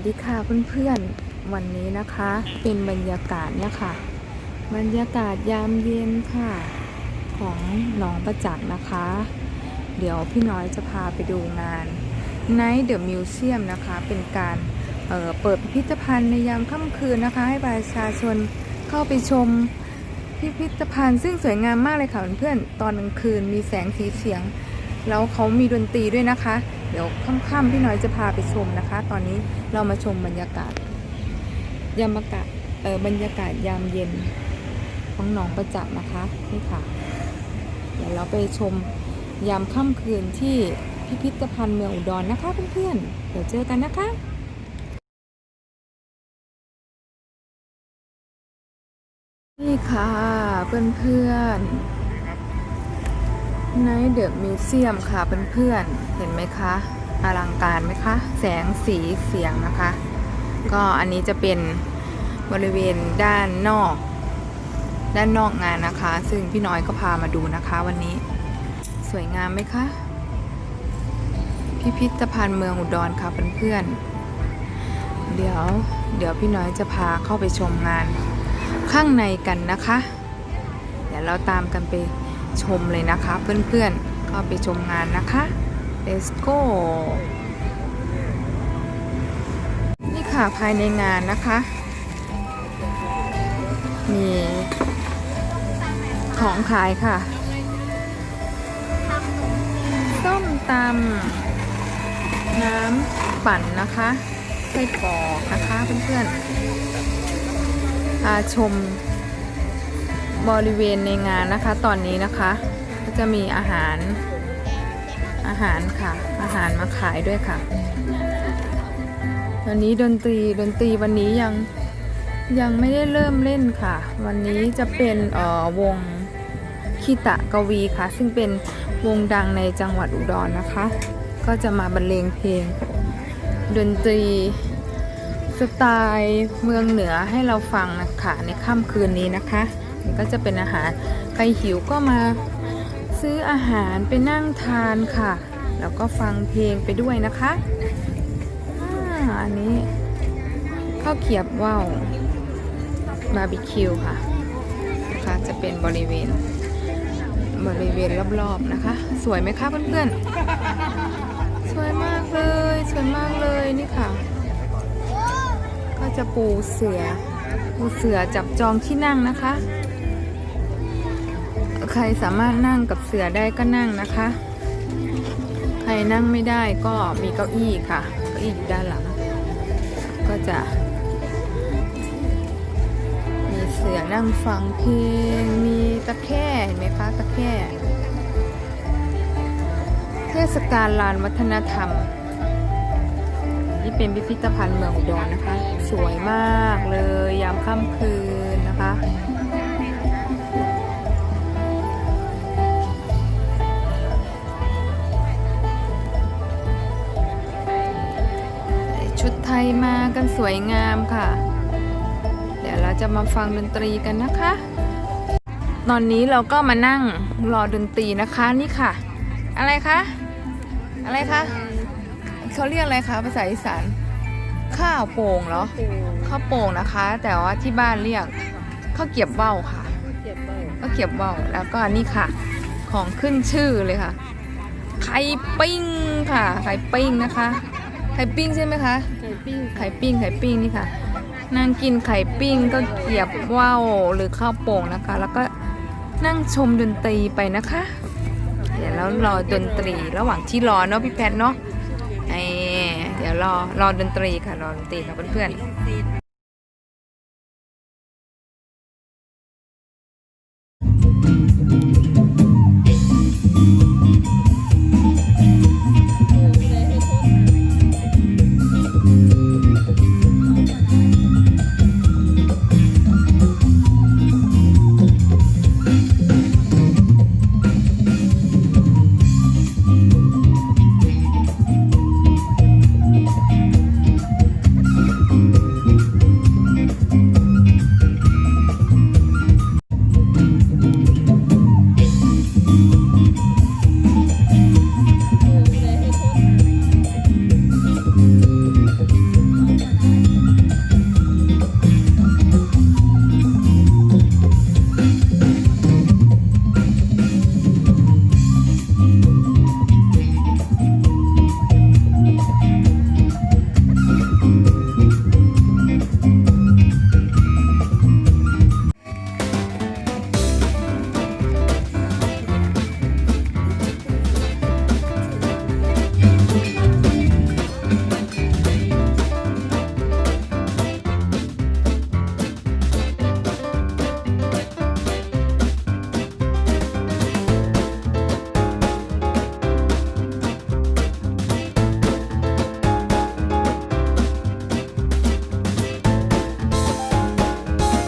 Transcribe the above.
วัสดีค่ะเพื่อนๆวันนี้นะคะ เป็นบรรยากาศเนี่ยค่ะ บรรยากาศยามเย็นค่ะ ของหนองประจักษ์นะคะ เดี๋ยวพี่น้อยจะพาไปดูงาน Night the Museum นะคะ เป็นการเเปิดพิพิธภัณฑ์ในยามค่ำคืนนะคะ ให้ประชาชนเข้าไปชมพิพิธภัณฑ์ซึ่งสวยงามมากเลยค่ะเพื่อนๆตอนกลางคืนมีแสงสีเสียง แล้วเขามีดนตรีด้วยนะคะ เดี๋ยวค่ำๆพี่น้อยจะพาไปชมนะคะ ตอนนี้เรามาชมบรรยากาศยามอากาศเออบรรยากาศยามเย็นของหนองประจักษ์นะคะนี่ค่ะ เดี๋ยวเราไปชมยามค่ำคืนที่พิพิธภัณฑ์เมืองอุดรนะคะเพื่อนๆเดี๋ยวเจอกันนะคะนี่ค่ะเพื่อนๆ ในเดอะมิวเซียมค่ะเพื่อนๆ เห็นไหมคะ อลังการไหมคะ แสงสีเสียงนะคะ ก็อันนี้จะเป็นบริเวณด้านนอก ด้านนอกงานนะคะ ซึ่งพี่น้อยก็พามาดูนะคะวันนี้ สวยงามไหมคะ พิพิธภัณฑ์เมืองอุดรค่ะเพื่อนๆ เดี๋ยวเดี๋ยวพี่น้อยจะพาเข้าไปชมงานข้างในกันนะคะ เดี๋ยวเราตามกันไป ชมเลยนะคะเพื่อนๆ ก็ไปชมงานนะคะ let's go นี่ค่ะภายในงานนะคะ มีของขายค่ะส้มตำน้ำปั่นนะคะไส้กรอกนะคะเพื่อนๆพาชม บริเวณในงานนะคะ ตอนนี้นะคะ ก็จะมีอาหารอาหารค่ะ อาหารมาขายด้วยค่ะวันนี้ดนตรีดนตรีวันนี้ยังยังไม่ได้เริ่มเล่นค่ะ วันนี้จะเป็นเอ่อวงคีตะกวีค่ะ ซึ่งเป็นวงดังในจังหวัดอุดรนะคะ ก็จะมาบรรเลงเพลง ดนตรีสไตล์เมืองเหนือให้เราฟังนะคะในค่ำคืนนี้นะคะ ก็จะเป็นอาหาร ใครหิวก็มาซื้ออาหารไปนั่งทานค่ะ แล้วก็ฟังเพลงไปด้วยนะคะอันนี้ข้าวเกียบว่าวบาร์บีคิวค่ะนะคะจะเป็นบริเวณบริเวณรอบๆนะคะ สวยไหมคะเพื่อนๆ สวยมากเลย สวยมากเลยนี่ค่ะ ก็จะปูเสือปูเสือจับจองที่นั่งนะคะ ใครสามารถนั่งกับเสือได้ก็นั่งนะคะ ใครนั่งไม่ได้ก็มีเก้าอี้ค่ะ เก้าอี้อยู่ด้านหลัง ก็จะมีเสือนั่งฟังเพลง มีตะแคร่เห็นไหมคะตะแคร่เทศกาลลานวัฒนธรรมนี่เป็นพิพิธภัณฑ์เมืองอุดรนะคะ สวยมากเลยยามค่ำคืนนะคะ ไทยมากันสวยงามค่ะ เดี๋ยวเราจะมาฟังดนตรีกันนะคะ ตอนนี้เราก็มานั่งรอดนตรีนะคะนี่ค่ะ อะไรคะอะไรคะเขาเรียกอะไรคะภาษาอีสานข้าวโป่งเหรอข้าวโป่งนะคะ แต่ว่าที่บ้านเรียกข้าวเกรียบเบ้าค่ะข้าวเกรียบเบ้าแล้วก็นี่ค่ะ ของขึ้นชื่อเลยค่ะไข่ปิ้งค่ะไข่ปิ้งนะคะ ไข่ปิ้งใช่ไหมคะไก่ปิ้งไข่ปิ้งไข่ปิ้งนี่ค่ะ นั่งกินไข่ปิ้งก็เกรียบว่าวหรือข้าวโป่งนะคะ แล้วก็นั่งชมดนตรีไปนะคะ เดี๋ยวแล้วรอดนตรีระหว่างที่รอเนาะพี่แพทเนาะไอเดี๋ยวรอรอดนตรีค่ะรอดนตรีค่ะเพื่อนๆ